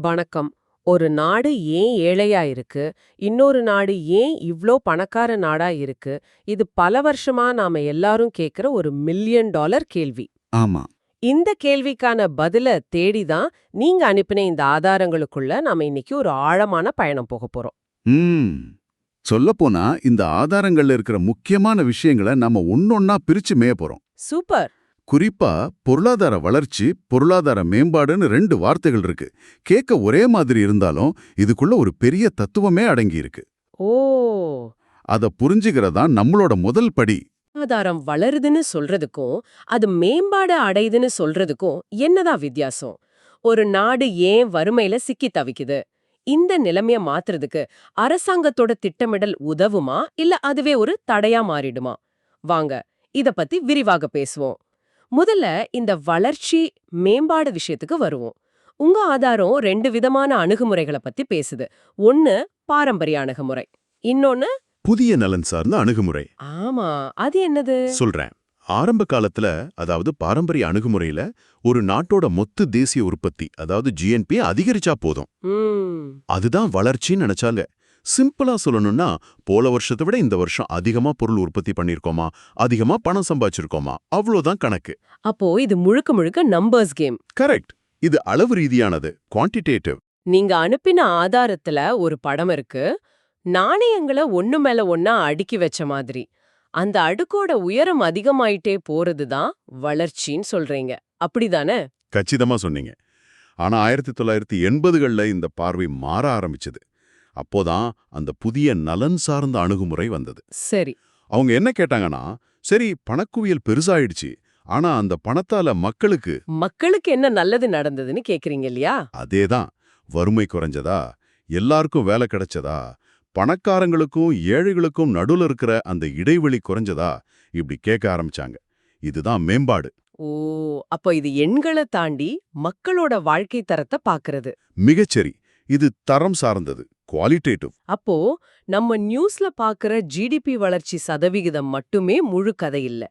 வணக்கம். ஒரு நாடு ஏன் ஏழையா இருக்கு? இன்னொரு நாடு ஏன் இவ்ளோ பணக்கார நாடா இருக்கு? இது பல வருஷமா நாம எல்லாரும் கேக்குற ஒரு மில்லியன் டாலர் கேள்வி. ஆமா. இந்த கேள்விக்கான பதில தேடிதான் நீங்க அனுப்பின இந்த ஆதாரங்களுக்குள்ள நாம இன்னைக்கு ஒரு ஆழமான பயணம் போக போறோம். சொல்லப்போனா இந்த ஆதாரங்கள்ல இருக்கிற முக்கியமான விஷயங்களை நாம ஒன்னொன்னா பிரிச்சு மேய போறோம். சூப்பர். குறிப்பா பொருளாதார வளர்ச்சி பொருளாதார மேம்பாடுன்னு ரெண்டு வார்த்தைகள் இருக்கு. கேட்க ஒரே மாதிரி இருந்தாலும் இதுக்குள்ள ஒரு பெரிய தத்துவமே அடங்கி இருக்கு ஓ! அத புரிஞ்சுக்கிறதா நம்மளோட முதல் படி. ஆதாரம் வளருதுன்னு சொல்றதுக்கும் அது மேம்பாடு அடையுதுன்னு சொல்றதுக்கும் என்னதான் வித்தியாசம்? ஒரு நாடு ஏன் வறுமையில சிக்கி தவிக்குது? இந்த நிலைமைய மாத்துறதுக்கு அரசாங்கத்தோட திட்டமிடல் உதவுமா? இல்ல அதுவே ஒரு தடையா மாறிடுமா? வாங்க இத பத்தி விரிவாக பேசுவோம். முதல்ல இந்த வளர்ச்சி மேம்பாடு விஷயத்துக்கு வருவோம். உங்க ஆதாரம் ரெண்டு விதமான அணுகுமுறைகளை பத்தி பேசுது. ஒன்னு பாரம்பரிய அணுகுமுறை இன்னொன்னு புதிய நலன் சார்ந்த அணுகுமுறை. ஆமா அது என்னது? சொல்றேன். ஆரம்ப காலத்துல அதாவது பாரம்பரிய அணுகுமுறையில ஒரு நாட்டோட மொத்த தேசிய உற்பத்தி அதாவது ஜிஎன்பி அதிகரிச்சா போதும். அதுதான் வளர்ச்சின்னு நினைச்சாங்க. சிம்பிளா சொல்லணும்னா போல வருஷத்தை விட இந்த வருஷம் அதிகமா பொருள் உற்பத்தி பண்ணிருக்கோமா அதிகமா பணம் சம்பாதிச்சிருக்கோமா? அவ்வளோதான் கணக்கு. அப்போ இது முழுக்க முழுக்க நம்பர்ஸ் கேம் கரெக்ட் இது அளவு ரீதியானது குவான்டிடேட்டிவ் நீங்க அனுப்பின ஆதாரத்துல ஒரு படம் இருக்கு. நாணயங்களை ஒண்ணு மேல ஒண்ணா அடுக்கி வச்ச மாதிரி. அந்த அடுக்கோட உயரம் அதிகமாயிட்டே போறதுதான் வளர்ச்சின்னு சொல்றீங்க. அப்படிதானே? கச்சிதமா சொன்னீங்க. ஆனா ஆயிரத்தி தொள்ளாயிரத்தி எண்பதுகள்ல இந்த பார்வை மாற ஆரம்பிச்சது. அப்போதான் அந்த புதிய நலன் சார்ந்த அணுகுமுறை வந்தது. சரி. அவங்க என்ன கேட்டாங்கன்னா சரி பணக்குவியல் பெருசாயிடுச்சு. ஆனா அந்த பணத்தால மக்களுக்கு மக்களுக்கு என்ன நல்லது நடந்ததுன்னு கேக்குறீங்க இல்லையா? அதேதான். வறுமை குறைஞ்சதா? எல்லாருக்கும் வேலை கிடைச்சதா? பணக்காரங்களுக்கும் ஏழைகளுக்கும் நடுவுல இருக்கிற அந்த இடைவெளி குறைஞ்சதா? இப்படி கேட்க ஆரம்பிச்சாங்க. இதுதான் மேம்பாடு. ஓ அப்போ இது எண்களை தாண்டி மக்களோட வாழ்க்கை தரத்தை பாக்குறது. மிகச்சரி. இது தரம் சார்ந்தது. குவாலிட்டேட்டிவ் அப்போ நம்ம நியூஸ்ல பாக்குற ஜிடிபி வளர்ச்சி சதவிகிதம் மட்டுமே முழு கதை இல்ல.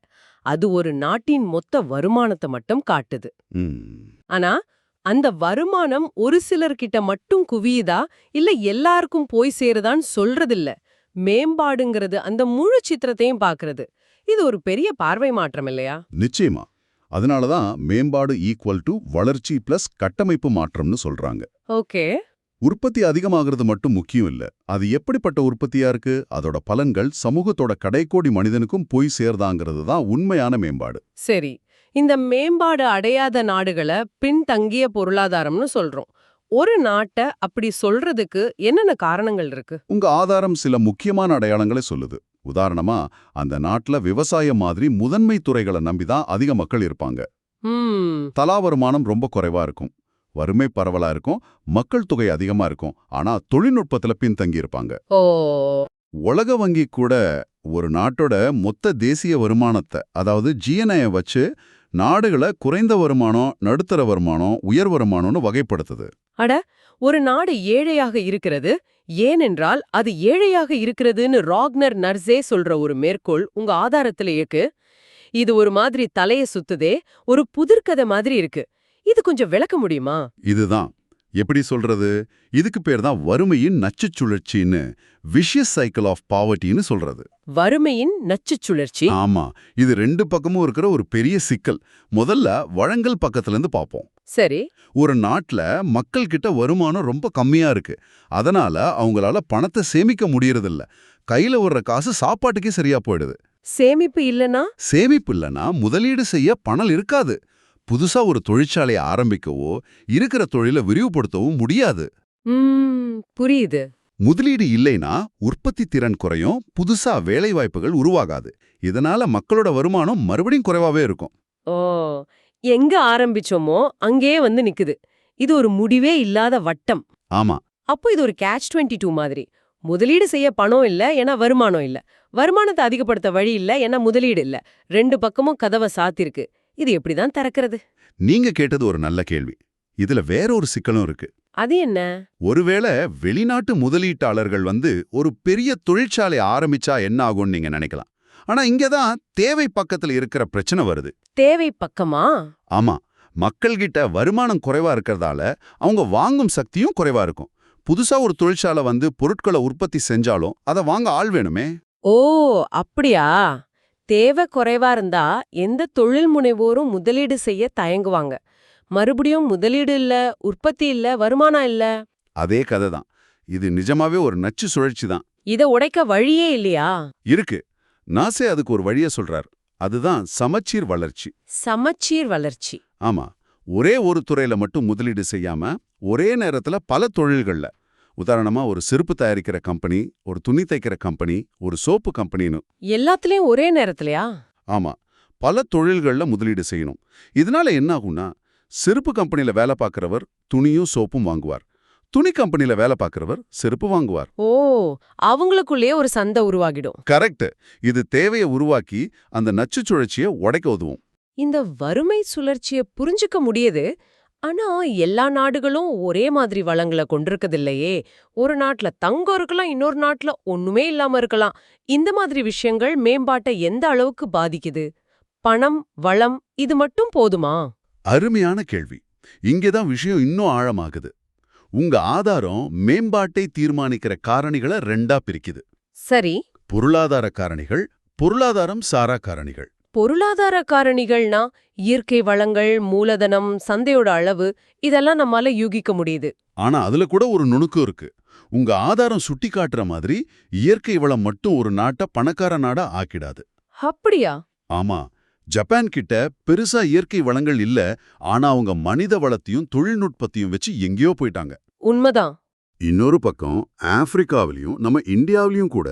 அது ஒரு நாட்டின் மொத்த வருமானத்தை மட்டும் காட்டுது. ஆனா அந்த வருமானம் ஒரு சிலர்கிட்ட மட்டும் குவியுதா? இல்ல எல்லாருக்கும் போய் சேருதான்னு சொல்றதில்ல. மேம்பாடுங்கிறது அந்த முழு சித்திரத்தையும் பாக்குறது. இது ஒரு பெரிய பார்வை மாற்றம் இல்லையா? நிச்சயமா. அதனாலதான் மேம்பாடு ஈக்குவல் டு வளர்ச்சி பிளஸ் கட்டமைப்பு மாற்றம்னு சொல்றாங்க. ஓகே. உற்பத்தி அதிகமாகிறது மட்டும் முக்கியம் இல்ல. அது எப்படிப்பட்ட உற்பத்தியா இருக்கு? அதோட பலன்கள் சமூகத்தோட கடைக்கோடி மனிதனுக்கும் போய் சேர்தாங்கிறது தான் உண்மையான மேம்பாடு. சரி இந்த மேம்பாடு அடையாத நாடுகளை பின்தங்கிய பொருளாதாரம்னு சொல்றோம். ஒரு நாட்டை அப்படி சொல்றதுக்கு என்னென்ன காரணங்கள் இருக்கு? உங்க ஆதாரம் சில முக்கியமான அடையாளங்களை சொல்லுது. உதாரணமா அந்த நாட்டுல விவசாயம் மாதிரி முதன்மை துறைகளை நம்பிதான் அதிக மக்கள் இருப்பாங்க. தலா வருமானம் ரொம்ப குறைவா இருக்கும். வறுமை பரவலா இருக்கும் மக்கள் தொகை அதிகமா இருக்கும். ஆனா தொழில்நுட்பத்துல பின்தங்கி இருப்பாங்க. ஓ. உலக வங்கி கூட ஒரு நாட்டோட மொத்த தேசிய வருமானத்தை அதாவது ஜிஎன்ஐ வச்சு நாடுகளை குறைந்த வருமானம் நடுத்தர வருமானம் உயர் வருமானம்னு வகைப்படுத்துது. அட ஒரு நாடு ஏழையாக இருக்கிறது ஏனென்றால் அது ஏழையாக இருக்கிறதுன்னு ராக்னர் நர்ஸே சொல்ற ஒரு மேற்கோள் உங்க ஆதாரத்துல இருக்கு. இது ஒரு மாதிரி தலைய சுத்துதே ஒரு புதிர்கதை மாதிரி இருக்கு. இது கொஞ்சம் விளக்க முடியுமா? இதுதான். எப்படி சொல்றது? இதுக்கு பேர் தான் வறுமையின் நச்சுச் சுழற்சின்னு விஷியஸ் சைக்கிள் ஆஃப் பாவர்ட்டின்னு சொல்றது. வறுமையின் நச்சுச் சுழற்சி? ஆமா. இது ரெண்டு பக்கமும் இருக்கிற ஒரு பெரிய சிக்கல். முதல்ல வழங்கல் பக்கத்துல இருந்து பார்ப்போம். சரி. ஒரு நாட்டுல மக்கள் கிட்ட வருமானம் ரொம்ப கம்மியா இருக்கு. அதனால அவங்களால பணத்தை சேமிக்க முடியறதில்ல. கையில வர்ற காசு சாப்பாட்டுக்கே சரியா போயிடுது. சேமிப்பு இல்லனா? சேமிப்பு இல்லைன்னா முதலீடு செய்ய பணம் இருக்காது. புதுசா ஒரு தொழிற்சாலையை ஆரம்பிக்கவோ இருக்கிற தொழிலை விரிவுபடுத்தவும் முடியாது. புரியுது. முதலீடு இல்லைனா உற்பத்தி திறன் குறையும் புதுசா வேலை வாய்ப்புகள் உருவாகாது. இதனால மக்களோட வருமானம் மறுபடியும் குறைவாவே இருக்கும். ஓ எங்க ஆரம்பிச்சோமோ அங்கேயே வந்து நிக்குது. இது ஒரு முடிவே இல்லாத வட்டம். ஆமா. அப்போ இது ஒரு கேட்ச் 22 டூ மாதிரி. முதலீடு செய்ய பணம் இல்ல ஏன்னா வருமானம் இல்ல. வருமானத்தை அதிகப்படுத்த வழி இல்ல ஏன்னா முதலீடு இல்ல. ரெண்டு பக்கமும் கதவை சாத்திருக்கு. இது எப்படிதான் திறக்கிறது? நீங்க கேட்டது ஒரு நல்ல கேள்வி. இதுல வேற ஒரு சிக்கலும் இருக்கு. அது என்ன? ஒருவேளை வெளிநாட்டு முதலீட்டாளர்கள் வந்து ஒரு பெரிய தொழிற்சாலை ஆரம்பிச்சா என்ன ஆகும்னு நீங்க நினைக்கலாம். ஆனா இங்கதான் தேவை பக்கத்துல இருக்கிற பிரச்சனை வருது. தேவை பக்கமா? ஆமா. மக்கள்கிட்ட வருமானம் குறைவா இருக்கிறதால அவங்க வாங்கும் சக்தியும் குறைவா இருக்கும். புதுசா ஒரு தொழிற்சாலை வந்து பொருட்களை உற்பத்தி செஞ்சாலும் அதை வாங்க ஆள் வேணுமே. ஓ அப்படியா? தேவை குறைவா இருந்தா எந்த தொழில் முனைவோரும் முதலீடு செய்ய தயங்குவாங்க. மறுபடியும் முதலீடு இல்ல உற்பத்தி இல்ல வருமானம் இல்ல. அதே கதை தான் இது நிஜமாவே ஒரு நச்சு சுழற்சி தான். இத உடைக்க வழியே இல்லையா? இருக்கு. நாசே அதுக்கு ஒரு வழிய சொல்றார். அதுதான் சமச்சீர் வளர்ச்சி. சமச்சீர் வளர்ச்சி. ஆமா. ஒரே ஒரு துறையில மட்டும் முதலீடு செய்யாம ஒரே நேரத்துல பல தொழில்கள்ல. உதாரணமா ஒரு செருப்பு தயாரிக்கிற கம்பெனி ஒரு துணி தைக்கிற கம்பெனி ஒரு சோப்பு கம்பெனின்னு. எல்லாத்துலயும் ஒரே நேரத்துலயா? ஆமா. பல தொழில்கள்ல முதலீடு செய்யணும். இதனால என்ன ஆகும்னா செருப்பு கம்பெனில வேலை பார்க்கறவர் துணியும் சோப்பும் வாங்குவார். துணி கம்பெனில வேலை பார்க்கறவர் செருப்பு வாங்குவார். ஓ அவங்களுக்குள்ளேயே ஒரு சந்தை உருவாகிடும். கரெக்ட். இது தேவையை உருவாக்கி அந்த நச்சு சுழற்சியை உடைக்க உதவும். இந்த வறுமை சுழற்சிய புரிஞ்சுக்க முடியுது. ஆனா எல்லா நாடுகளும் ஒரே மாதிரி வளங்களை கொண்டிருக்கதில்லையே. ஒரு நாட்டுல தங்கம் இருக்கலாம் இன்னொரு நாட்டுல ஒண்ணுமே இல்லாம இருக்கலாம். இந்த மாதிரி விஷயங்கள் மேம்பாட்டை எந்த அளவுக்கு பாதிக்குது? பணம் வளம் இது மட்டும் போதுமா? அருமையான கேள்வி. இங்கேதான் விஷயம் இன்னும் ஆழமாகுது. உங்க ஆதாரம் மேம்பாட்டை தீர்மானிக்கிற காரணிகளை ரெண்டா பிரிக்குது. சரி. பொருளாதார காரணிகள் பொருளாதாரம் சாரா காரணிகள். பொருளாதார காரணிகள்னா இயற்கை வளங்கள் மூலதனம் சந்தையோட அளவு இதெல்லாம் நம்மால யூகிக்க முடியுது. ஆனா அதுல கூட ஒரு நுணுக்கம் இருக்கு. உங்க ஆதாரம் சுட்டி காட்டுற மாதிரி இயற்கை வளம் மட்டும் ஒரு நாட்டை பணக்கார நாடா ஆக்கிடாது. அப்படியா? ஆமா. ஜப்பான் கிட்ட பெருசா இயற்கை வளங்கள் இல்ல. ஆனா அவங்க மனித வளத்தையும் தொழில்நுட்பத்தையும் வச்சு எங்கேயோ போயிட்டாங்க. உண்மைதான். இன்னொரு பக்கம் ஆப்பிரிக்காவிலையும் நம்ம இந்தியாவிலையும் கூட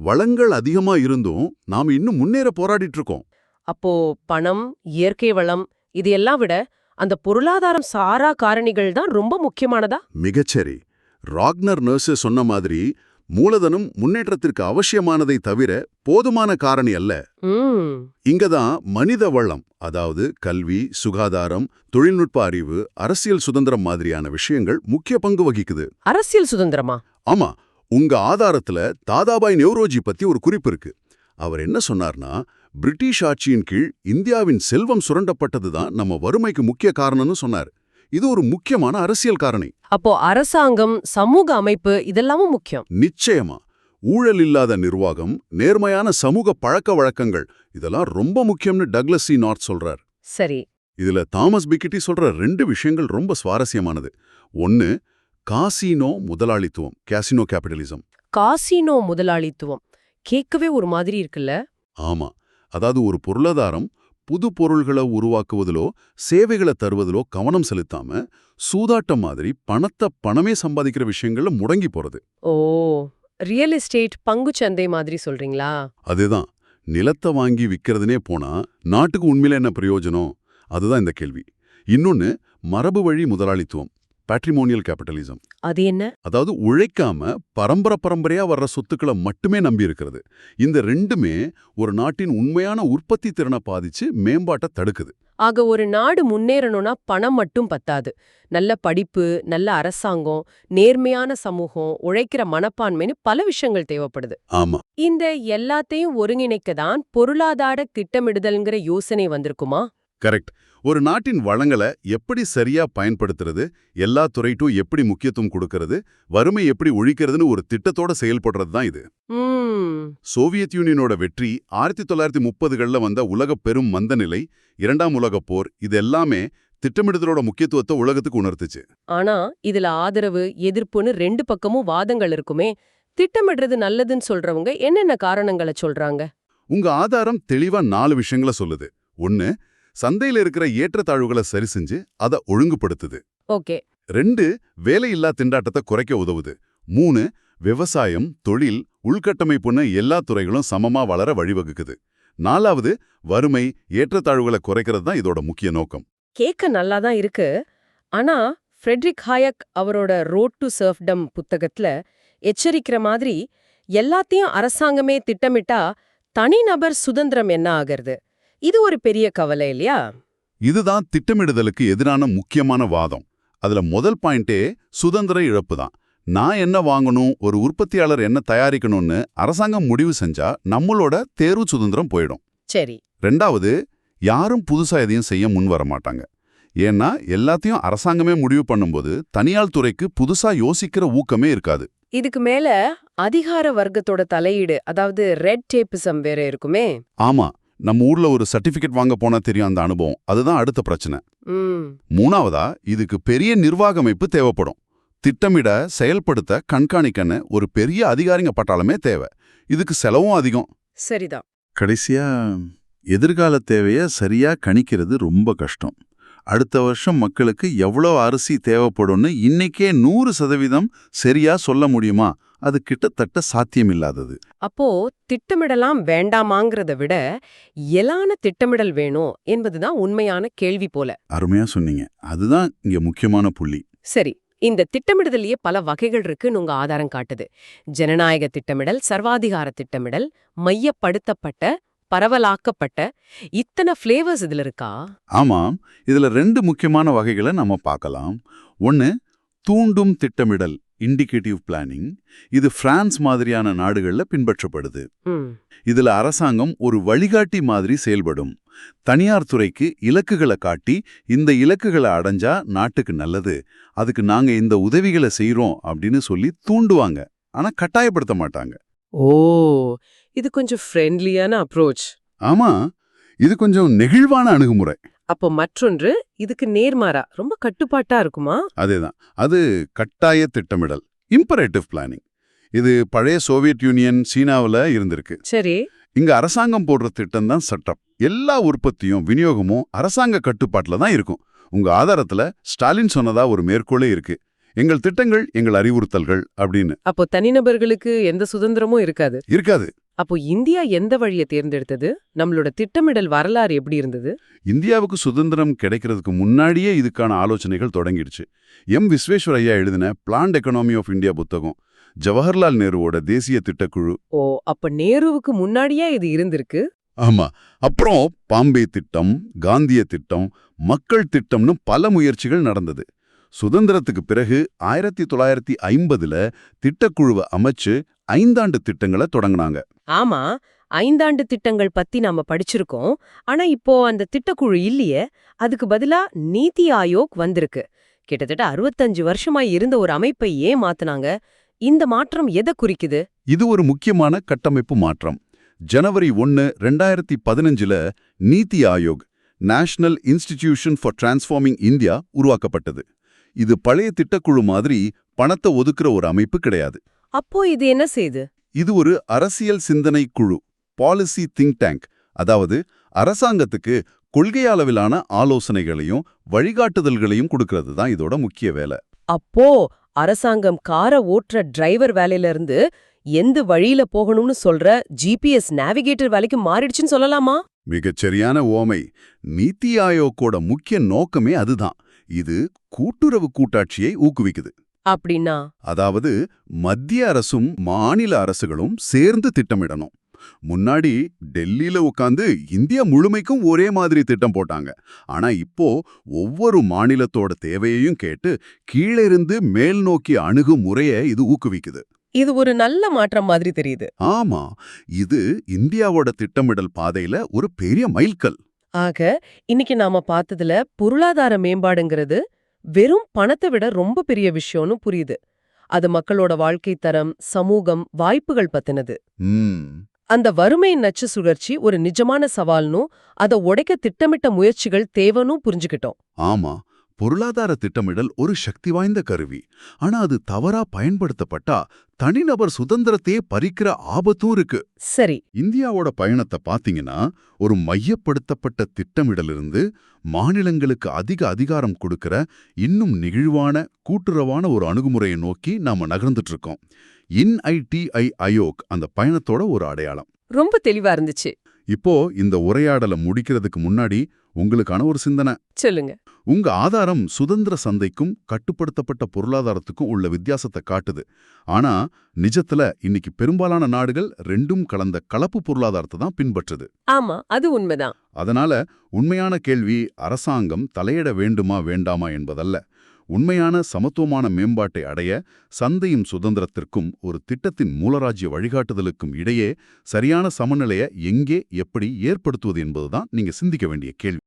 வளங்கள் அதிகமா இருந்தும் நாம இன்னும் முன்னேற போராடிட்டு இருக்கோம். அப்போ பணம் இயற்கை வளம் இது எல்லாம் விட அந்த பொருளாதாரம் சாரா காரணிகள் தான் ரொம்ப முக்கியமானதா? மிகச்சரி. ராக்னர் நர்ஸு சொன்ன மாதிரி மூலதனம் முன்னேற்றத்திற்கு அவசியமானதை தவிர போதுமான காரணி அல்ல. இங்கதான் மனித வளம் அதாவது கல்வி சுகாதாரம் தொழில்நுட்ப அறிவு அரசியல் சுதந்திரம் மாதிரியான விஷயங்கள் முக்கிய பங்கு வகிக்குது. அரசியல் சுதந்திரமா? ஆமா உங்க ஆதாரத்துல தாதாபாய் நெவ்ரோஜி பத்தி ஒரு குறிப்பு இருக்கு. அவர் என்ன சொன்னார்னா பிரிட்டிஷ் ஆட்சியின் கீழ் இந்தியாவின் செல்வம் சுரண்டப்பட்டதுதான் நம்ம வறுமைக்கு முக்கிய காரணம்னு சொன்னார். இது ஒரு முக்கியமான அரசியல் காரணி. அப்போ அரசாங்கம் சமூக அமைப்பு இதெல்லாமும் முக்கியம். நிச்சயமா. ஊழல் இல்லாத நிர்வாகம் நேர்மையான சமூக பழக்க வழக்கங்கள் இதெல்லாம் ரொம்ப முக்கியம்னு டக்ளஸ் சி நார்த் சொல்றார். சரி. இதுல தாமஸ் பிக்கிட்டி சொல்ற ரெண்டு விஷயங்கள் ரொம்ப சுவாரஸ்யமானது. ஒன்னு காசினோ முதலாளித்துவம் கேசினோ கேபிட்டலிசம். காசினோ முதலாளித்துவம். கேட்கவே ஒரு மாதிரி இருக்குல்ல? ஆமா. அதாவது ஒரு பொருளாதாரம் புது பொருள்களை உருவாக்குவதிலோ சேவைகளை தருவதிலோ கவனம் செலுத்தாம சூதாட்டம் மாதிரி பணத்தை பணமே சம்பாதிக்கிற விஷயங்கள்ல முடங்கி போறது. ஓ ரியல் எஸ்டேட் பங்குச்சந்தை மாதிரி சொல்றீங்களா? அதுதான். நிலத்தை வாங்கி விக்கிறதுனே போனா நாட்டுக்கு உண்மையில என்ன பிரயோஜனம்? அதுதான் இந்த கேள்வி. இன்னொன்னு மரபு வழி முதலாளித்துவம். பேட்ரிமோனியல் கேபிட்டலிசம் அது என்ன? அதாவது உழைக்காம பரம்பரை பரம்பரையா வர்ற சொத்துக்களை மட்டுமே நம்பி இருக்கிறது. இந்த ரெண்டுமே ஒரு நாட்டின் உண்மையான உற்பத்தி திறனை பாதிச்சு மேம்பாட்டை தடுக்குது. ஆக ஒரு நாடு முன்னேறணும்னா பணம் மட்டும் பத்தாது. நல்ல படிப்பு நல்ல அரசாங்கம் நேர்மையான சமூகம் உழைக்கிற மனப்பான்மைன்னு பல விஷயங்கள் தேவைப்படுது. ஆமா. இந்த எல்லாத்தையும் ஒருங்கிணைக்க தான் பொருளாதார திட்டமிடுதல்ங்கிற யோசனை வந்திருக்குமா? கரெக்ட் ஒரு நாட்டின் வளங்களை எப்படி சரியா பயன்படுத்துறது எல்லா துறைட்டும் எப்படி முக்கியத்துவம் கொடுக்கறது வறுமை எப்படி ஒழிக்கிறதுன்னு ஒரு திட்டத்தோட செயல்படுறது தான் இது சோவியத் யூனியனோட வெற்றி ஆயிரத்தி தொள்ளாயிரத்தி முப்பதுகள்ல வந்த உலக பெரும் மந்தநிலை இரண்டாம் உலகப் போர் இது எல்லாமே திட்டமிடுதலோட முக்கியத்துவத்தை உலகத்துக்கு உணர்த்துச்சு. ஆனா இதுல ஆதரவு எதிர்ப்புன்னு ரெண்டு பக்கமும் வாதங்கள் இருக்குமே திட்டமிடுறது நல்லதுன்னு சொல்றவங்க என்னென்ன காரணங்களை சொல்றாங்க? உங்க ஆதாரம் தெளிவா நாலு விஷயங்களை சொல்லுது. ஒன்னு சந்தையில இருக்கிற ஏற்றத்தாழ்வுகளை சரி செஞ்சு அதை ஒழுங்குபடுத்துது. ஓகே. ரெண்டு வேலையில்லா திண்டாட்டத்தை குறைக்க உதவுது. மூணு விவசாயம் தொழில் உள்கட்டமைப்புன்னு எல்லா துறைகளும் சமமா வளர வழிவகுக்குது. நாலாவது வறுமை ஏற்றத்தாழ்வுகளை குறைக்கிறது தான் இதோட முக்கிய நோக்கம். கேட்க நல்லா தான் இருக்கு. ஆனா ஃப்ரெட்ரிக் ஹாயக் அவரோட ரோட் டு சர்ஃப்டம் புத்தகத்துல எச்சரிக்கிற மாதிரி எல்லாத்தையும் அரசாங்கமே திட்டமிட்டா தனிநபர் சுதந்திரம் என்ன ஆகிறது? இது ஒரு பெரிய கவலை இல்லையா? இதுதான் திட்டமிடுதலுக்கு எதிரான முக்கியமான வாதம். அதுல முதல் பாயிண்டே சுதந்திர இழப்பு தான். நான் என்ன வாங்கணும் ஒரு உற்பத்தியாளர் என்ன தயாரிக்கணும்னு அரசாங்கம் முடிவு செஞ்சா நம்மளோட தேர்வு சுதந்திரம் போயிடும். சரி. ரெண்டாவது யாரும் புதுசா எதையும் செய்ய முன் வர மாட்டாங்க. ஏன்னா எல்லாத்தையும் அரசாங்கமே முடிவு பண்ணும்போது தனியார் துறைக்கு புதுசா யோசிக்கிற ஊக்கமே இருக்காது. இதுக்கு மேல அதிகார வர்க்கத்தோட தலையீடு அதாவது ரெட் டேப்பிசம் வேற இருக்குமே. ஆமா. நம்ம ஊர்ல ஒரு சர்டிபிகேட் வாங்க போனா தெரியும் அந்த அனுபவம். அதுதான் அடுத்த பிரச்சனை. ம். மூணாவதா இதுக்கு பெரிய நிர்வாக அமைப்பு தேவைப்படும். திட்டமிட செயல்படுத்த கண்காணிக்கன்னு ஒரு பெரிய அதிகாரிங்க பட்டாளமே தேவை. இதுக்கு செலவும் அதிகம். சரிதான். கடைசியா எதிர்கால தேவைய சரியா கணிக்கிறது ரொம்ப கஷ்டம். அடுத்த வருஷம் மக்களுக்கு எவ்வளோ அரிசி தேவைப்படும்னு இன்னைக்கே நூறு சதவீதம் சரியா சொல்ல முடியுமா? அது கிட்டத்தட்ட சாத்தியமில்லாதது. அப்போ திட்டமிடலாம் வேண்டாமாங்கிறத விட எலான திட்டமிடல் வேணும் என்பதுதான் உண்மையான கேள்வி போல. அருமையா சொன்னீங்க. அதுதான் இங்க முக்கியமான புள்ளி. சரி இந்த திட்டமிடுதலையே பல வகைகள் இருக்குன்னு உங்க ஆதாரம் காட்டுது. ஜனநாயக திட்டமிடல் சர்வாதிகார திட்டமிடல் மையப்படுத்தப்பட்ட பரவலாக்கப்பட்ட இத்தனை ஃபிளேவர்ஸ் இதுல இருக்கா? ஆமாம். இதுல ரெண்டு முக்கியமான வகைகளை நம்ம பார்க்கலாம். ஒன்னு தூண்டும் திட்டமிடல். இண்டிகேட்டிவ் பிளானிங் இது பிரான்ஸ் மாதிரியான நாடுகள்ல பின்பற்றப்படுது. இதுல அரசாங்கம் ஒரு வழிகாட்டி மாதிரி செயல்படும். தனியார் துறைக்கு இலக்குகளை காட்டி இந்த இலக்குகளை அடைஞ்சா நாட்டுக்கு நல்லது. அதுக்கு நாங்க இந்த உதவிகளை செய்றோம் அப்படின்னு சொல்லி தூண்டுவாங்க. ஆனா கட்டாயப்படுத்த மாட்டாங்க. ஓ இது கொஞ்சம் ஃப்ரெண்ட்லியான அப்ரோச் ஆமா இது கொஞ்சம் நெகிழ்வான அணுகுமுறை. அப்போ மற்றொன்று இதுக்கு நேர்மாறா. ரொம்ப கட்டுப்பாட்டா இருக்குமா? அதேதான். அது கட்டாய திட்டமிடல். இம்பரேட்டிவ் பிளானிங் இது பழைய சோவியத் யூனியன் சீனாவுல இருந்திருக்கு. சரி. இங்க அரசாங்கம் போடுற திட்டம் தான் சட்டம். எல்லா உற்பத்தியும் விநியோகமும் அரசாங்க கட்டுப்பாட்டுல தான் இருக்கும். உங்க ஆதாரத்துல ஸ்டாலின் சொன்னதா ஒரு மேற்கோளே இருக்கு. எங்கள் திட்டங்கள் எங்கள் அறிவுறுத்தல்கள் அப்படின்னு. அப்போ தனிநபர்களுக்கு எந்த சுதந்திரமும் இருக்காது. இருக்காது. அப்போ இந்தியா எந்த வழியை தேர்ந்தெடுத்தது? நம்மளோட திட்டமிடல் வரலாறு எப்படி இருந்தது? இந்தியாவுக்கு சுதந்திரம் கிடைக்கிறதுக்கு முன்னாடியே இதுக்கான ஆலோசனைகள் தொடங்கிடுச்சு. எம் விஸ்வேஸ்வர் ஐயா எழுதின பிளான்ட் எக்கனாமி ஆஃப் இந்தியா புத்தகம் ஜவஹர்லால் நேருவோட தேசிய திட்டக்குழு. ஓ அப்ப நேருவுக்கு முன்னாடியே இது இருந்திருக்கு? ஆமா. அப்புறம் பாம்பே திட்டம் காந்திய திட்டம் மக்கள் திட்டம்னு பல முயற்சிகள் நடந்தது. சுதந்திரத்துக்கு பிறகு ஆயிரத்தி தொள்ளாயிரத்தி ஐம்பதுல திட்டக்குழுவை அமைச்சு ஐந்தாண்டு திட்டங்களை தொடங்கினாங்க. ஆமா ஐந்தாண்டு திட்டங்கள் பத்தி நாம படிச்சிருக்கோம். ஆனா இப்போ அந்த திட்டக்குழு இல்லையே அதுக்கு பதிலா நீதி ஆயோக் வந்திருக்கு. கிட்டத்தட்ட அறுபத்தஞ்சு வருஷமா இருந்த ஒரு அமைப்பை ஏன் மாத்துனாங்க? இந்த மாற்றம் எதை குறிக்குது? இது ஒரு முக்கியமான கட்டமைப்பு மாற்றம். ஜனவரி ஒன்னு ரெண்டாயிரத்தி பதினஞ்சுல NITI Aayog National Institution for Transforming India உருவாக்கப்பட்டது. இது பழைய திட்டக்குழு மாதிரி பணத்தை ஒதுக்குற ஒரு அமைப்பு கிடையாது. அப்போ இது என்ன செய்யுது இது ஒரு அரசியல் சிந்தனை குழு பாலிசி திங்க் டேங்க் அதாவது அரசாங்கத்துக்கு கொள்கை அளவிலான ஆலோசனைகளையும் வழிகாட்டுதல்களையும் கொடுக்கறது தான் இதோட முக்கிய வேலை. அப்போ அரசாங்கம் காரை ஓட்டுற டிரைவர் வேலையில இருந்து எந்த வழியில போகணும்னு சொல்ற ஜிபிஎஸ் நேவிகேட்டர் வேலைக்கு மாறிடுச்சுன்னு சொல்லலாமா? மிகச்சரியான ஓமை. நீத்தி ஆயோக்கோட முக்கிய நோக்கமே அதுதான். இது கூட்டுறவு கூட்டாட்சியை ஊக்குவிக்குது. அப்படின்னா? அதாவது மத்திய அரசும் மாநில அரசுகளும் சேர்ந்து திட்டமிடணும். முன்னாடி டெல்லியில உட்காந்து இந்தியா முழுமைக்கும் ஒரே மாதிரி திட்டம் போட்டாங்க. ஆனா இப்போ ஒவ்வொரு மாநிலத்தோட தேவையையும் கேட்டு கீழிருந்து மேல் நோக்கி அணுகும் முறையை இது ஊக்குவிக்குது. இது ஒரு நல்ல மாற்றம் மாதிரி தெரியுது. ஆமா இது இந்தியாவோட திட்டமிடல் பாதையில ஒரு பெரிய மைல்கல். ஆக இன்னைக்கு நாம பார்த்ததுல பொருளாதார மேம்பாடுங்கிறது வெறும் பணத்தை விட ரொம்ப பெரிய விஷயம்னு புரியுது. அது மக்களோட வாழ்க்கை தரம் சமூகம் வாய்ப்புகள் பத்தினது. அந்த வறுமை நச்சு சுழற்சி ஒரு நிஜமான சவால்னும் அதை உடைக்க திட்டமிட்ட முயற்சிகள் தேவனும் புரிஞ்சுக்கிட்டோம். ஆமா. பொருளாதார திட்டமிடல் ஒரு சக்தி வாய்ந்த கருவி. ஆனா அது தவறா பயன்படுத்தப்பட்டா தனிநபர் சுதந்திரத்தையே பறிக்கிற ஆபத்தும் இருக்கு. சரி. இந்தியாவோட பயணத்தை பாத்தீங்கன்னா ஒரு மையப்படுத்தப்பட்ட திட்டமிடலிருந்து மாநிலங்களுக்கு அதிக அதிகாரம் கொடுக்கிற இன்னும் நெகிழ்வான கூட்டுறவான ஒரு அணுகுமுறையை நோக்கி நாம நகர்ந்துட்டு இருக்கோம் இன்ஐடிஐ அயோக் அந்த பயணத்தோட ஒரு அடையாளம். ரொம்ப தெளிவா இருந்துச்சு. இப்போ இந்த உரையாடலை முடிக்கிறதுக்கு முன்னாடி உங்களுக்கான ஒரு சிந்தனை. சொல்லுங்க. உங்க ஆதாரம் சுதந்திர சந்தைக்கும் கட்டுப்படுத்தப்பட்ட பொருளாதாரத்துக்கும் உள்ள வித்தியாசத்தை காட்டுது. ஆனா நிஜத்துல இன்னைக்கு பெரும்பாலான நாடுகள் ரெண்டும் கலந்த கலப்பு பொருளாதாரத்தை தான் பின்பற்றுது. ஆமா அது உண்மைதான். அதனால உண்மையான கேள்வி அரசாங்கம் தலையிட வேண்டுமா வேண்டாமா என்பதல்ல. உண்மையான சமத்துவமான மேம்பாட்டை அடைய சந்தையும் சுதந்திரத்திற்கும் ஒரு திட்டத்தின் மூலராஜ்ய வழிகாட்டுதலுக்கும் இடையே சரியான சமநிலையை எங்கே எப்படி ஏற்படுத்துவது என்பதுதான் நீங்க சிந்திக்க வேண்டிய கேள்வி.